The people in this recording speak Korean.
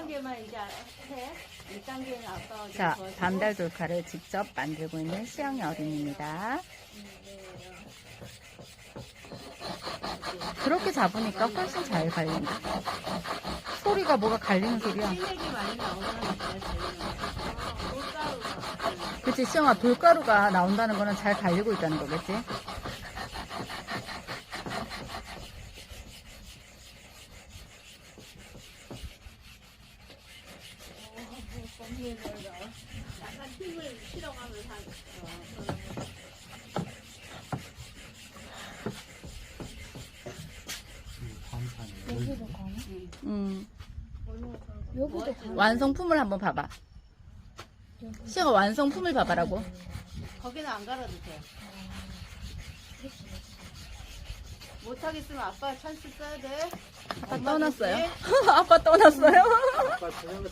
1단계만 이제 해. 1단계는 아빠가 자, 도와주고. 반달 돌칼을 직접 만들고 있는 시영이 어린입니다. 그렇게 잡으니까 훨씬 잘 갈린다. 소리가 뭐가 갈리는 소리야. 실력이 많이 돌가루가. 그치, 시영아, 돌가루가 나온다는 거는 잘 갈리고 있다는 거겠지? 약간 힘을 실어가면서 하는 여기도 가나? 음. 여기도 가나? 완성품을 한번 봐봐. 시영아, 완성품을 봐봐라고. 거기는 안 갈아도 돼. 못하겠으면 아빠 찬스 써야 돼. 아빠 떠났어요? 아빠 떠났어요? 아빠 저녁에